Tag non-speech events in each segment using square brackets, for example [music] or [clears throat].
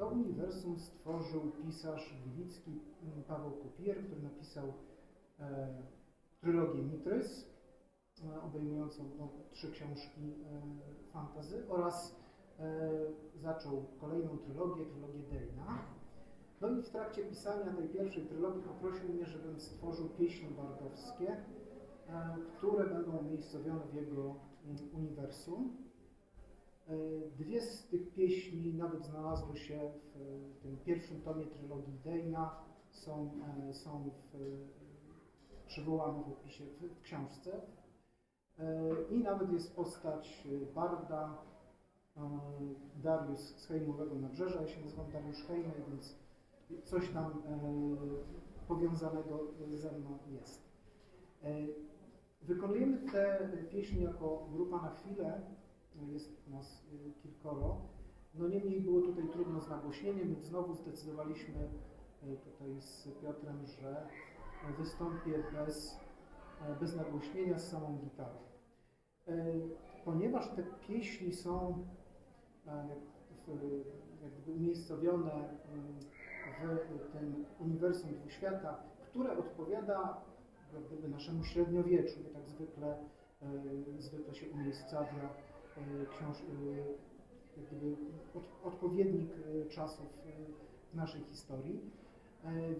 To uniwersum stworzył pisarz gliwicki mm, Paweł Kupier, który napisał e, trylogię Mitrys, e, obejmującą no, trzy książki e, fantazy oraz e, zaczął kolejną trylogię, trylogię Dejna. No i w trakcie pisania tej pierwszej trylogii poprosił mnie, żebym stworzył pieśni bardowskie, e, które będą umiejscowione w jego mm, uniwersum. E, dwie z tych pieśni nawet znalazły się w tym pierwszym tomie trylogii Dejna, są, e, są w, przywołane w opisie w, książce. I nawet jest postać Barda, Dariusz z Hejmowego Nabrzeża. Ja się nazywam Dariusz Hejmy, więc coś tam e, powiązanego ze mną jest. E, wykonujemy te pieśni jako grupa na chwilę, jest nas e, kilkoro. No niemniej było tutaj trudno z nagłośnieniem, więc znowu zdecydowaliśmy tutaj z Piotrem, że wystąpię bez, bez nagłośnienia z samą gitarą. Ponieważ te pieśni są jakby umiejscowione w tym uniwersum dwuświata, które odpowiada naszemu średniowieczu, tak zwykle, zwykle się umiejscawia książ, e, jak gdyby od, odpowiednik czasów w naszej historii.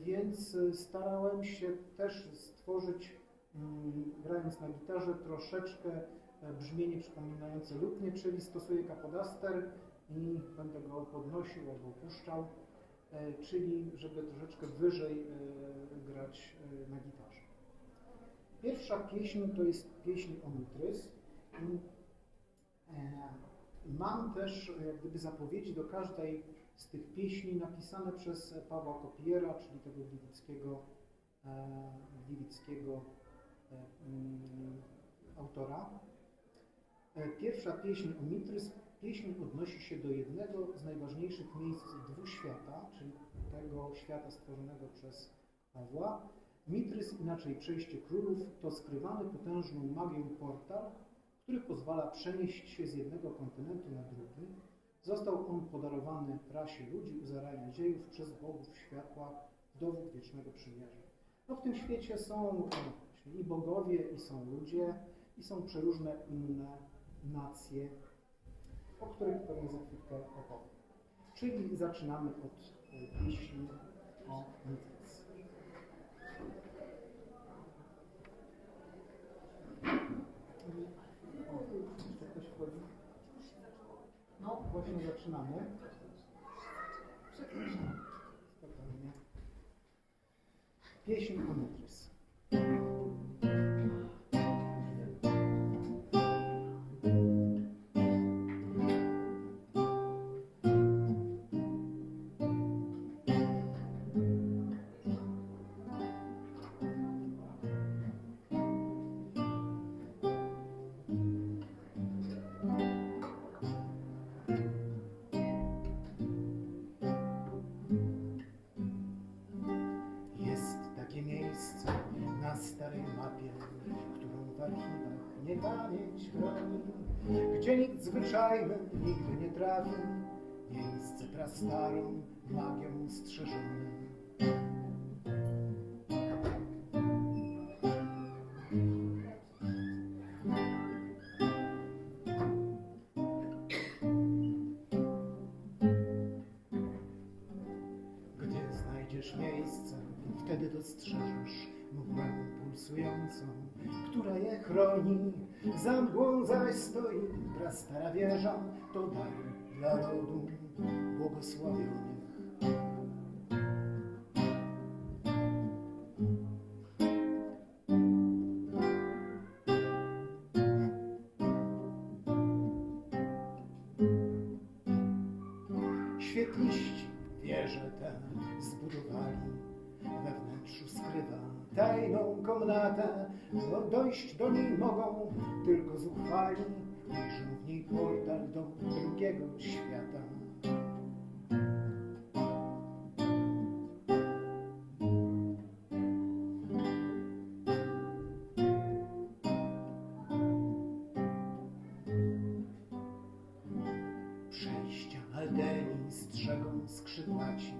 Więc starałem się też stworzyć, mm, grając na gitarze, troszeczkę brzmienie przypominające lutnie, czyli stosuję kapodaster i będę go podnosił albo opuszczał. E, czyli żeby troszeczkę wyżej e, grać e, na gitarze. Pierwsza pieśń to jest pieśń o Mitrys. Mam też jak gdyby zapowiedzi do każdej z tych pieśni napisane przez Pawła Kopiera, czyli tego gliwickiego, gliwickiego mm, autora. Pierwsza pieśń o Mitrys Pieśń odnosi się do jednego z najważniejszych miejsc dwuświata, czyli tego świata stworzonego przez Pawła. Mitrys, inaczej przejście królów, to skrywany potężną magią portal, który pozwala przenieść się z jednego kontynentu na drugi. Został on podarowany rasie ludzi u zarania dziejów przez bogów światła, dowód wiecznego przymierza. No w tym świecie są i bogowie, i są ludzie, i są przeróżne inne nacje, o których pewnie za chwilkę opowiem. Czyli zaczynamy od e, pieśni o Nitwitz. No, właśnie zaczynamy. Spokojnie. Pieśń o Nitwitz. Nikt zwyczajny nigdy nie trafi, miejsce prastarą magią strzeżonym. Stoi prastara wieża, to dar dla rodu błogosławionych. Świetliści wieże tę zbudowali, we wnętrzu skrywa tajną komnatę, bo dojść do niej mogą tylko zuchwali, ujrzą w niej portal do drugiego świata. Przejścia Aldenii strzegą skrzydła skrzydlaci.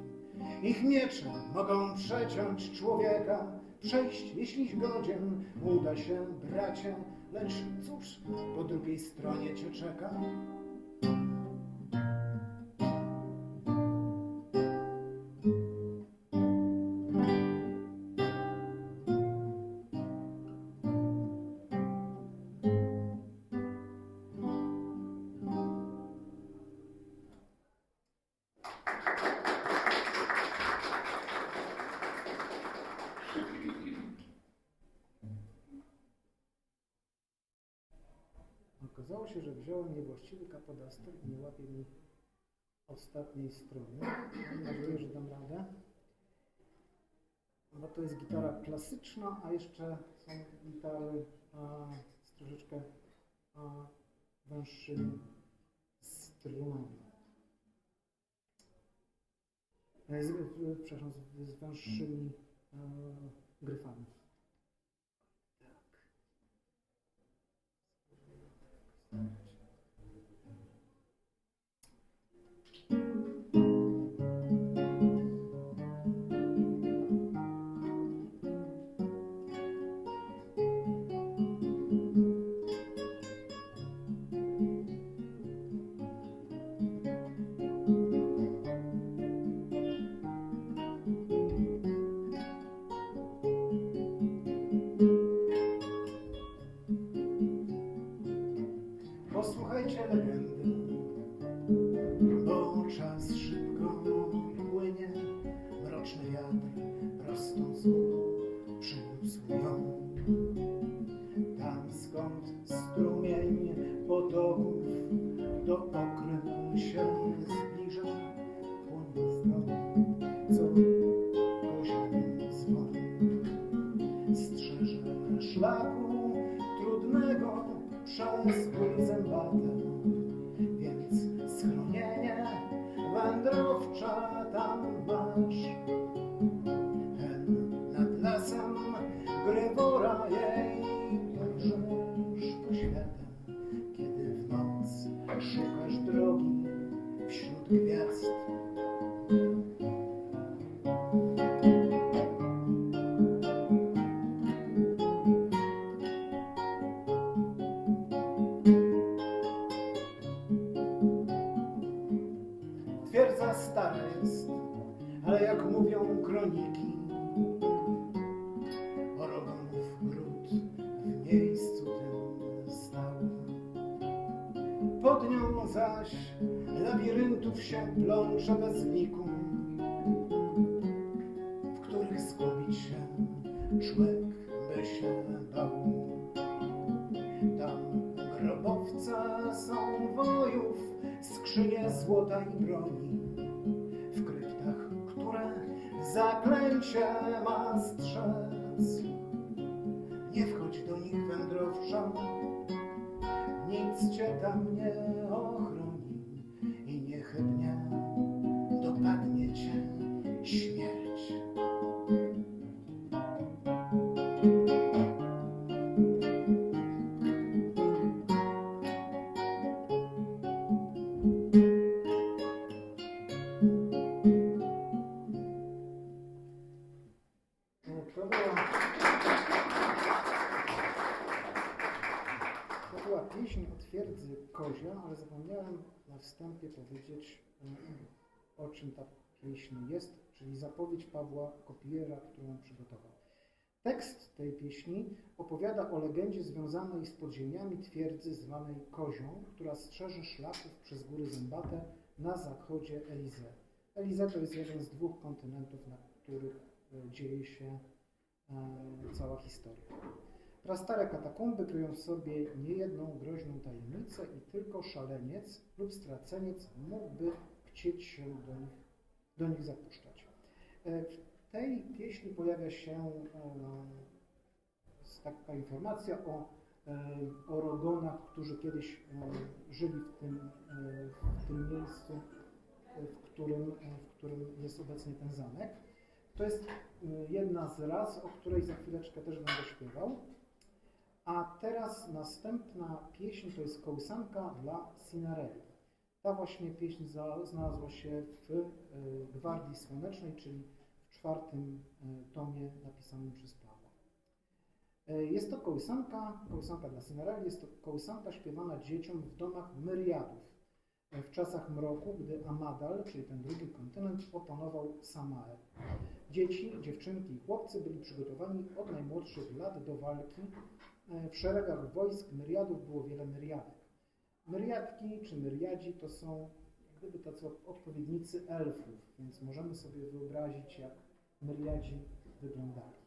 Ich miecze mogą przeciąć człowieka, przejść, jeśliś godzien, uda się, bracie, lecz cóż drugiej stronie cię czeka? Wziąłem niewłaściwy kapodaster i nie łapie mi ostatniej strony. Mam nadzieję, że dam radę. No to jest gitara klasyczna, a jeszcze są gitary a, z troszeczkę a, węższymi strunami. E, przepraszam, z, z węższymi e, gryfami. Posłuchajcie legendy, bo czas bał. Tam grobowce są wojów, skrzynie złota i broni, w kryptach, które zaklęcie ma strzec. Nie wchodź do nich wędrowczo, nic cię tam nie ochroni i niechybnie to była pieśń o twierdzy Kozia, ale zapomniałem na wstępie powiedzieć, mm, o czym ta pieśń jest, czyli zapowiedź Pawła Kopiera, którą przygotował. Tekst tej pieśni opowiada o legendzie związanej z podziemiami twierdzy zwanej Kozią, która strzeże szlaków przez góry Zębate na zachodzie Elize. Elize to jest jeden z dwóch kontynentów, na których e, dzieje się e, cała historia. Prastare katakumby kryją w sobie niejedną groźną tajemnicę i tylko szaleniec lub straceniec mógłby chcieć się do nich, do nich zapuszczać. E, W tej pieśni pojawia się e, taka informacja o, e, o rogonach, którzy kiedyś żyli w tym, w tym miejscu, w którym, w którym jest obecnie ten zamek. To jest jedna z raz, o której za chwileczkę też będę śpiewał. A teraz następna pieśń to jest kołysanka dla Sinarelli. Ta właśnie pieśń znalazła się w y, Gwardii Słonecznej, czyli w czwartym y, tomie napisanym przez Pawła. Y, jest to kołysanka, kołysanka dla Cinderelli, jest to kołysanka śpiewana dzieciom w domach myriadów w czasach mroku, gdy Amadal, czyli ten drugi kontynent, opanował Samael. Dzieci, dziewczynki i chłopcy byli przygotowani od najmłodszych lat do walki. W szeregach wojsk myriadów było wiele myriadek. Myriadki czy myriadzi to są jak gdyby tacy odpowiednicy elfów, więc możemy sobie wyobrazić, jak myriadzi wyglądali.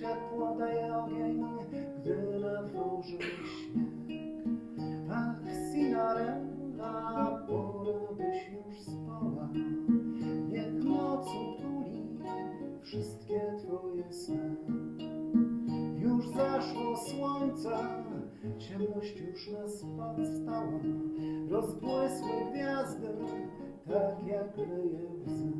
Ciepło daje ogień, gdy na dworze śnieg. Ach, Sinarella, pora byś już spała. Niech noc utuli wszystkie twoje sny. Już zaszło słońce, ciemność już nas stała. Rozbłysły gwiazdy, tak jak leje łzy.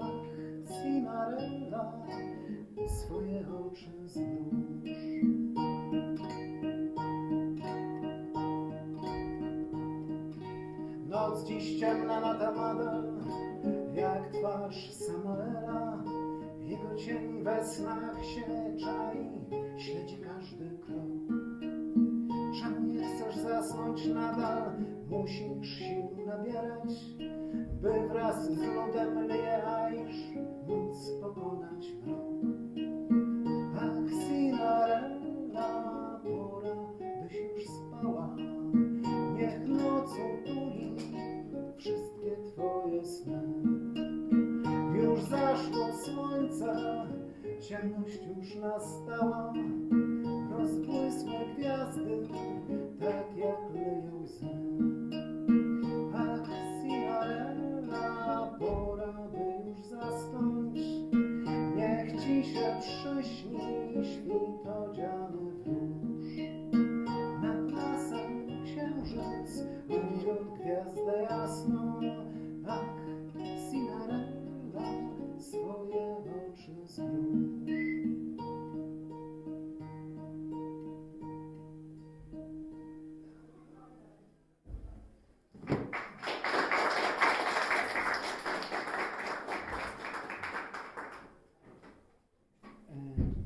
Ach, Sinarella, swoje oczy zmruż. Noc dziś ciemna na Tamadal, jak twarz Samuela. Jego cień we snach się czai, śledzi każdy krok. Czemu nie chcesz zasnąć nadal? Musisz sił nabierać, by wraz z ludem Liejaisz móc pokonać mrok. Ach, Sinarella, pora byś już spała. Niech noc utuli wszystkie twoje sny. Już zaszło słońce, ciemność już nastała. Rozbłysły gwiazdy, tak jak leją łzy. Przyśni świt odziany w róż. Nad lasem księżyc mówiąc gwiazdę jasną.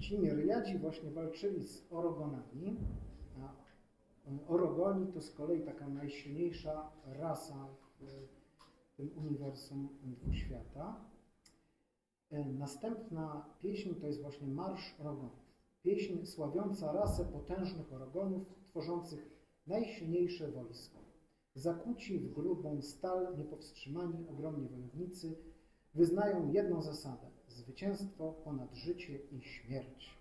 Ci Myriadzi właśnie walczyli z Orogonami, a e, Orogoni to z kolei taka najsilniejsza rasa w tym uniwersum dwuświata. E, Następna pieśń to jest właśnie Marsz Rogonów. Pieśń sławiąca rasę potężnych Orogonów, tworzących najsilniejsze wojsko. Zakuci w grubą stal, niepowstrzymani, ogromni wojownicy, wyznają jedną zasadę – zwycięstwo ponad życie i śmierć.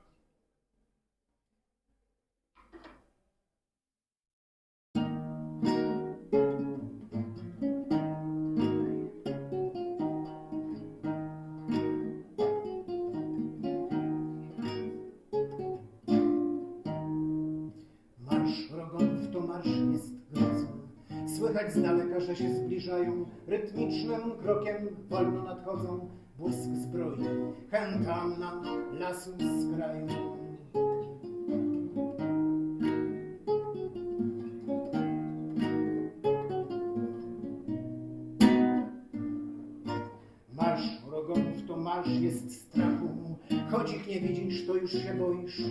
Słychać z daleka, że się zbliżają, rytmicznym krokiem wolno nadchodzą, błysk zbroi, chętanna lasu z kraju. Marsz rogonów to marsz jest strachu, choć ich nie widzisz, to już się boisz.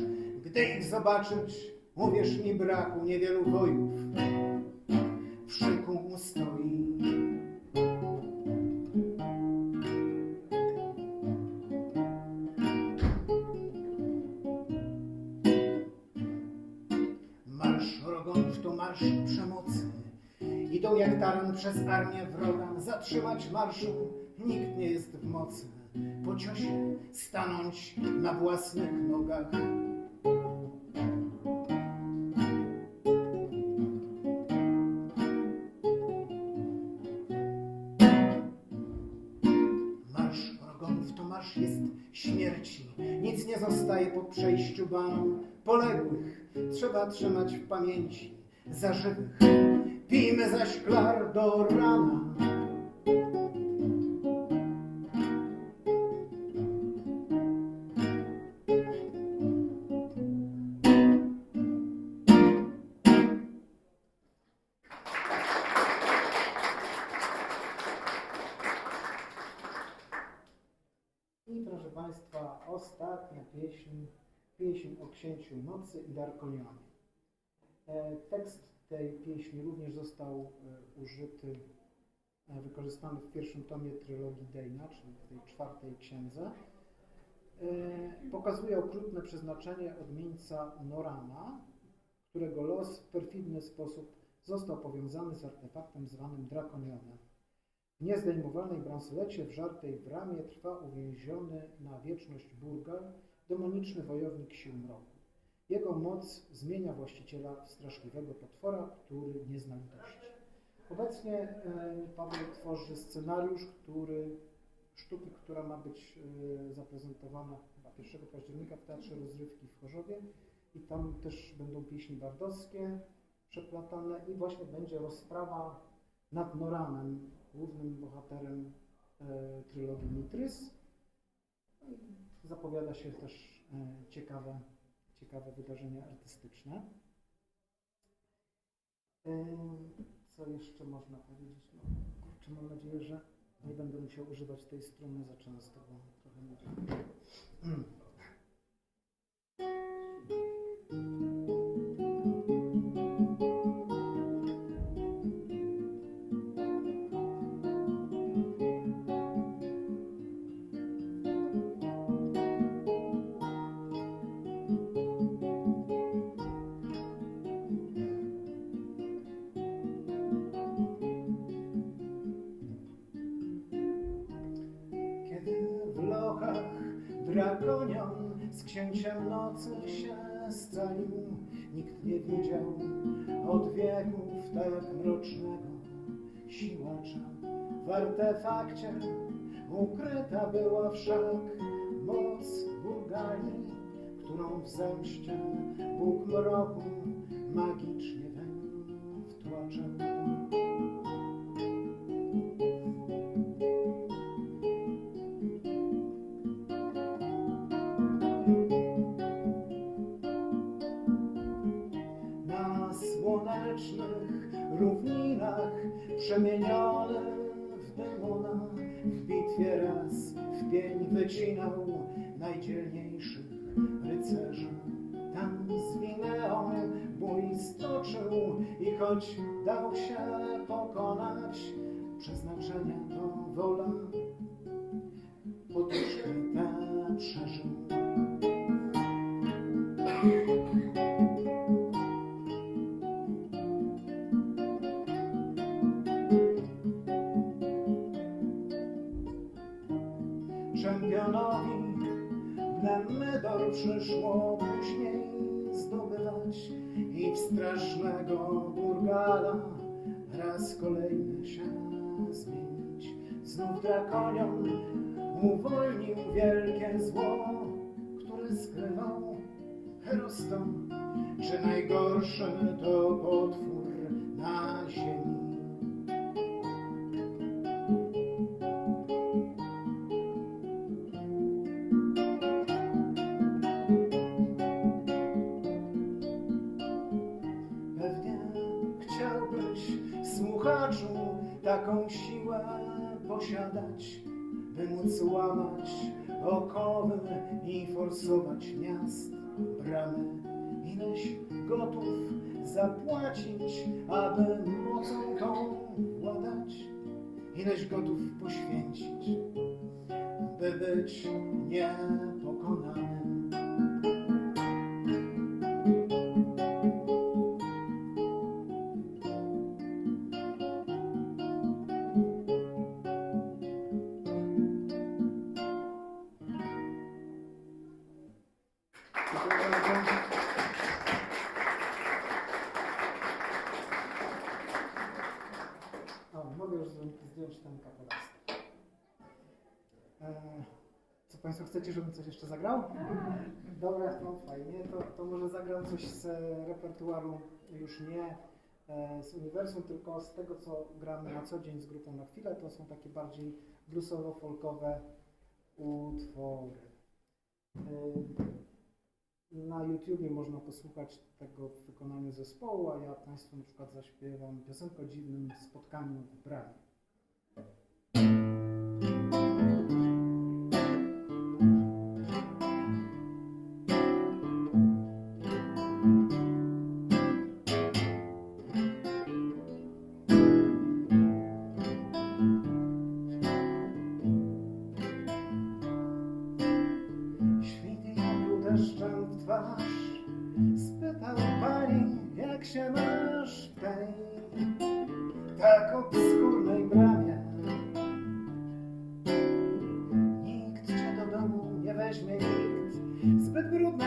Gdy ich zobaczyć, uwierz mi braku niewielu wojów w szyku stoi. Jak taran przez armię wroga, zatrzymać marszu nikt nie jest w mocy. Po ciosie stanąć na własnych nogach. Marsz wrogonów to marsz jest śmierci. Nic nie zostaje po przejściu banu. Poległych trzeba trzymać w pamięci. Za żywych pijmy za szklar do rana. I Państwa, ostatnia pieśń, pieśń o księciu nocy i Darkonionie. E, Tekst tej pieśni również został e, użyty, e, wykorzystany w pierwszym tomie trylogii Dejna, czyli w tej czwartej księdze. Pokazuje okrutne przeznaczenie odmieńca Norana, którego los w perfidny sposób został powiązany z artefaktem zwanym Drakonionem. W niezdejmowalnej bransolecie wżartej w ramię trwa uwięziony na wieczność Burgal, demoniczny wojownik sił mroku. Jego moc zmienia właściciela w straszliwego potwora, który nie zna litości. Obecnie e, Paweł tworzy scenariusz, który, sztuki, która ma być e, zaprezentowana chyba 1 października w Teatrze Rozrywki w Chorzowie i tam też będą pieśni bardowskie przeplatane i właśnie będzie rozprawa nad Noranem, głównym bohaterem e, trylogii Mitrys. No zapowiada się też ciekawe, ciekawe wydarzenia artystyczne. E, co jeszcze można powiedzieć? No, kurczę, mam nadzieję, że nie będę musiał używać tej struny za często, bo trochę mi [clears throat] wieków tak mrocznego siłacza. W artefakcie ukryta była wszak moc Burgali, którą w zemście Bóg mroku magicznie weń wtłaczał. Wycinał najdzielniejszych rycerzy. Tam z Wineą bój stoczył i choć dał się pokonać, przeznaczenia to wola, poduszkę tę przeżył. Znów drakonion uwolnił wielkie zło, które skrywał Heroston, że najgorszy to potwór na ziemi. Posiadać, by móc łamać okowy i forsować miast, bramy. Ileś gotów zapłacić, aby mocą tą władać? Ileś gotów poświęcić, by być niepokonanym? Chcecie, żebym coś jeszcze zagrał? Dobra, to fajnie. To, to może zagram coś z repertuaru już nie e, z uniwersum, tylko z tego, co gramy na co dzień z grupą na chwilę. To są takie bardziej bluesowo-folkowe utwory. E, na YouTubie można posłuchać tego w wykonaniu zespołu, a ja Państwu na przykład zaśpiewam piosenkę o dziwnym spotkaniu w bramie.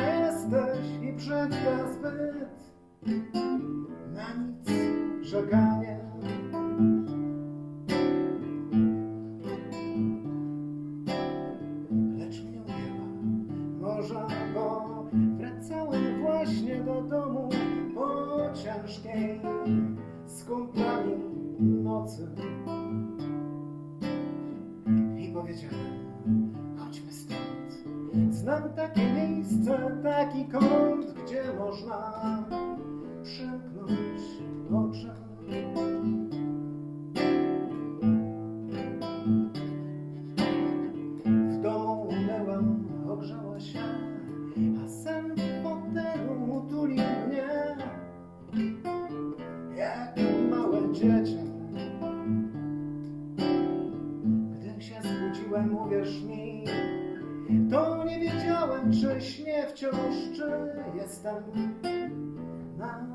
Jesteś i brzydka zbyt. Na nic żeganie miejsce, taki wciąż, czy jestem. Na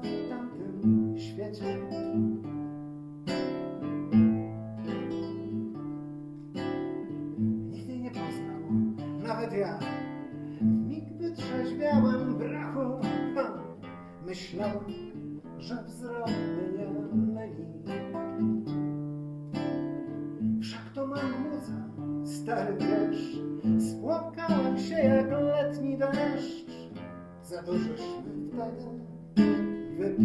jak letni deszcz. Za dużośmy wtedy. Wszak